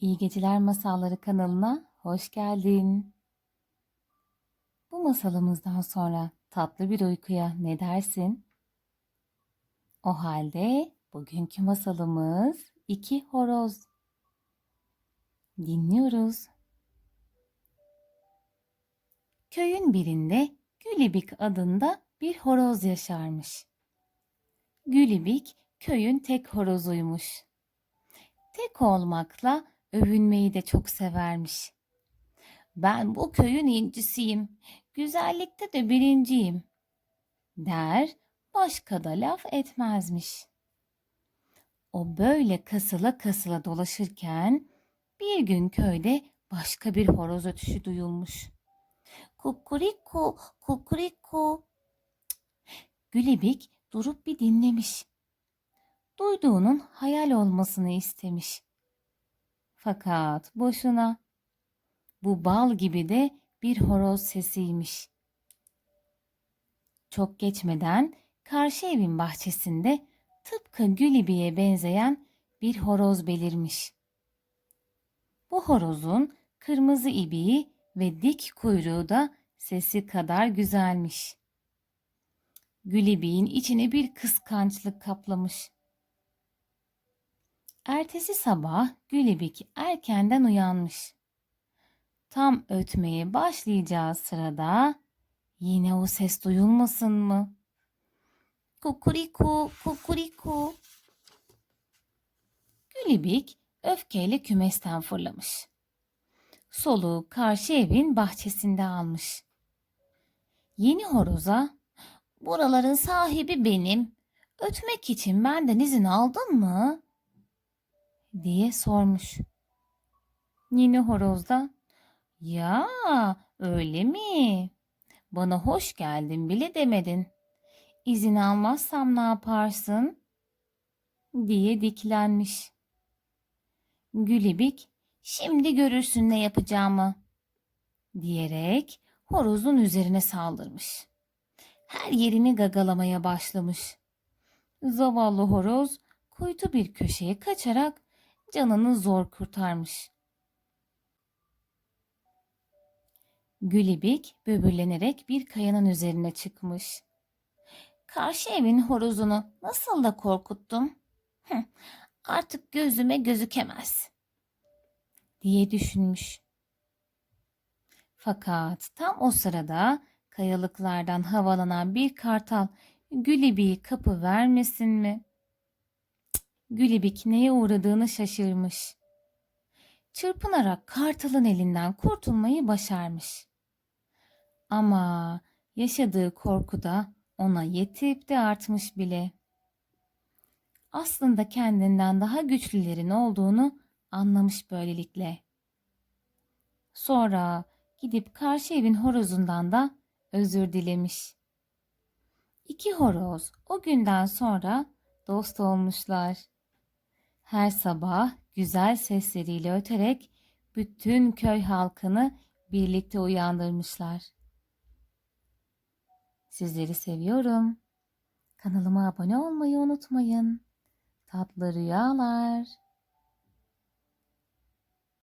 İyi Geceler Masalları kanalına hoş geldin. Bu masalımızdan sonra tatlı bir uykuya ne dersin? O halde bugünkü masalımız iki horoz. Dinliyoruz. Köyün birinde Gülibik adında bir horoz yaşarmış. Gülibik köyün tek horozuymuş. Tek olmakla övünmeyi de çok severmiş. Ben bu köyün incisiyim, güzellikte de birinciyim der, başka da laf etmezmiş. O böyle kasıla kasıla dolaşırken bir gün köyde başka bir horoz ötüşü duyulmuş. Kukuriku, kukuriku. Gülibik durup bir dinlemiş. Duyduğunun hayal olmasını istemiş. Fakat boşuna. Bu bal gibi de bir horoz sesiymiş. Çok geçmeden karşı evin bahçesinde tıpkı Gülibi'ye benzeyen bir horoz belirmiş. Bu horozun kırmızı ibiği ve dik kuyruğu da sesi kadar güzelmiş. Gülibi'nin içine bir kıskançlık kaplamış. Ertesi sabah Gülibik erkenden uyanmış. Tam ötmeye başlayacağı sırada yine o ses duyulmasın mı? Kukuriku, kukuriku. Gülibik öfkeyle kümesten fırlamış. Soluğu karşı evin bahçesinde almış. Yeni horoza, buraların sahibi benim. Ötmek için benden izin aldın mı? Diye sormuş. Yeni horoz da ya öyle mi? Bana hoş geldin bile demedin. İzin almazsam ne yaparsın? diye diklenmiş. Gülibik şimdi görürsün ne yapacağımı diyerek horozun üzerine saldırmış. Her yerini gagalamaya başlamış. Zavallı horoz kuytu bir köşeye kaçarak canını zor kurtarmış. Gülibik böbürlenerek bir kayanın üzerine çıkmış. Karşı evin horozunu nasıl da korkuttum. Artık gözüme gözükemez diye düşünmüş. Fakat tam o sırada kayalıklardan havalanan bir kartal Gülibik'i kapı vermesin mi? Gülibik neye uğradığını şaşırmış. Çırpınarak kartalın elinden kurtulmayı başarmış. Ama yaşadığı korku da ona yetip de artmış bile. Aslında kendinden daha güçlülerin olduğunu anlamış böylelikle. Sonra gidip karşı evin horozundan da özür dilemiş. İki horoz o günden sonra dost olmuşlar. Her sabah güzel sesleriyle öterek bütün köy halkını birlikte uyandırmışlar. Sizleri seviyorum. Kanalıma abone olmayı unutmayın. Tatlı rüyalar.